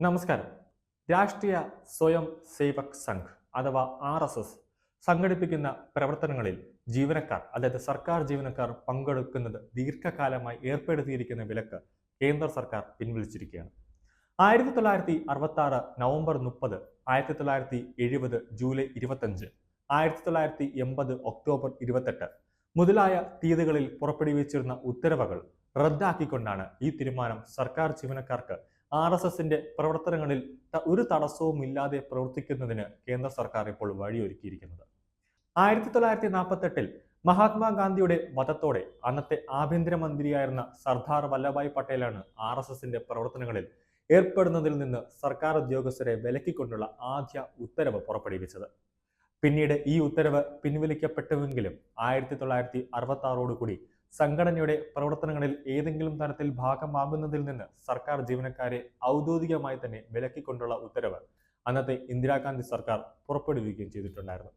നമസ്കാരം. രാഷ്ട്രീയ സ്വയം സേവക് സംഘ് അഥവാ ആർ എസ് എസ് സംഘടിപ്പിക്കുന്ന പ്രവർത്തനങ്ങളിൽ ജീവനക്കാർ അതായത് സർക്കാർ ജീവനക്കാർ പങ്കെടുക്കുന്നത് ദീർഘകാലമായി ഏർപ്പെടുത്തിയിരിക്കുന്ന വിലക്ക് കേന്ദ്ര സർക്കാർ പിൻവലിച്ചിരിക്കുകയാണ്. ആയിരത്തി തൊള്ളായിരത്തി അറുപത്തി ആറ് നവംബർ മുപ്പത് ആയിരത്തി തൊള്ളായിരത്തി എഴുപത് ജൂലൈ ഇരുപത്തഞ്ച് ആയിരത്തി തൊള്ളായിരത്തി എൺപത് ഒക്ടോബർ ഇരുപത്തെട്ട് മുതലായ തീയതികളിൽ പുറപ്പെടുവിച്ചിരുന്ന ഉത്തരവുകൾ റദ്ദാക്കിക്കൊണ്ടാണ് ഈ തീരുമാനം സർക്കാർ ജീവനക്കാർക്ക് ആർ എസ് എസിന്റെ പ്രവർത്തനങ്ങളിൽ ഒരു തടസ്സവും ഇല്ലാതെ പ്രവർത്തിക്കുന്നതിന് കേന്ദ്ര സർക്കാർ ഇപ്പോൾ വഴിയൊരുക്കിയിരിക്കുന്നത്. ആയിരത്തി തൊള്ളായിരത്തി നാൽപ്പത്തെട്ടിൽ മഹാത്മാഗാന്ധിയുടെ വധത്തോടെ അന്നത്തെ ആഭ്യന്തരമന്ത്രിയായിരുന്ന സർദാർ വല്ലഭായ് പട്ടേലാണ് ആർ എസ് എസിന്റെ പ്രവർത്തനങ്ങളിൽ ഏർപ്പെടുന്നതിൽ നിന്ന് സർക്കാർ ഉദ്യോഗസ്ഥരെ വിലക്കിക്കൊണ്ടുള്ള ആദ്യ ഉത്തരവ് പുറപ്പെടുവിച്ചത്. പിന്നീട് ഈ ഉത്തരവ് പിൻവലിക്കപ്പെട്ടുവെങ്കിലും ആയിരത്തി തൊള്ളായിരത്തി അറുപത്തി ആറോടുകൂടി സംഘടനയുടെ പ്രവർത്തനങ്ങളിൽ ഏതെങ്കിലും തരത്തിൽ ഭാഗമാകുന്നതിൽ നിന്ന് സർക്കാർ ജീവനക്കാരെ ഔദ്യോഗികമായി തന്നെ വിലക്കിക്കൊണ്ടുള്ള ഉത്തരവ് അന്നത്തെ ഇന്ദിരാഗാന്ധി സർക്കാർ പുറപ്പെടുവിക്കുകയും ചെയ്തിട്ടുണ്ടായിരുന്നു.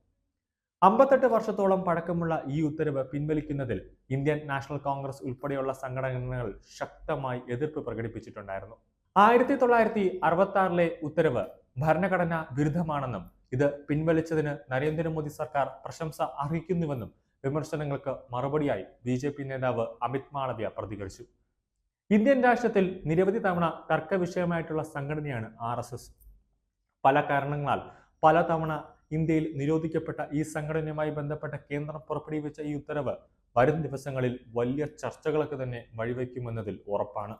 അമ്പത്തെട്ട് വർഷത്തോളം പഴക്കമുള്ള ഈ ഉത്തരവ് പിൻവലിക്കുന്നതിൽ ഇന്ത്യൻ നാഷണൽ കോൺഗ്രസ് ഉൾപ്പെടെയുള്ള സംഘടനകൾ ശക്തമായി എതിർപ്പ് പ്രകടിപ്പിച്ചിട്ടുണ്ടായിരുന്നു. ആയിരത്തി തൊള്ളായിരത്തി അറുപത്തി ആറിലെ ഉത്തരവ് ഭരണഘടനാ വിരുദ്ധമാണെന്നും ഇത് പിൻവലിച്ചതിന് നരേന്ദ്രമോദി സർക്കാർ പ്രശംസ അർഹിക്കുന്നുവെന്നും വിമർശനങ്ങൾക്ക് മറുപടിയായി ബി ജെ പി നേതാവ് അമിത് മാളവ്യ പ്രതികരിച്ചു. ഇന്ത്യൻ രാഷ്ട്രത്തിൽ നിരവധി തവണ തർക്ക വിഷയമായിട്ടുള്ള സംഘടനയാണ് ആർ എസ് എസ്. പല കാരണങ്ങളാൽ പലതവണ ഇന്ത്യയിൽ നിരോധിക്കപ്പെട്ട ഈ സംഘടനയുമായി ബന്ധപ്പെട്ട കേന്ദ്രം പുറപ്പെടുവിച്ച ഈ ഉത്തരവ് വരും ദിവസങ്ങളിൽ വലിയ ചർച്ചകളൊക്കെ തന്നെ വഴിവെക്കുമെന്നതിൽ ഉറപ്പാണ്.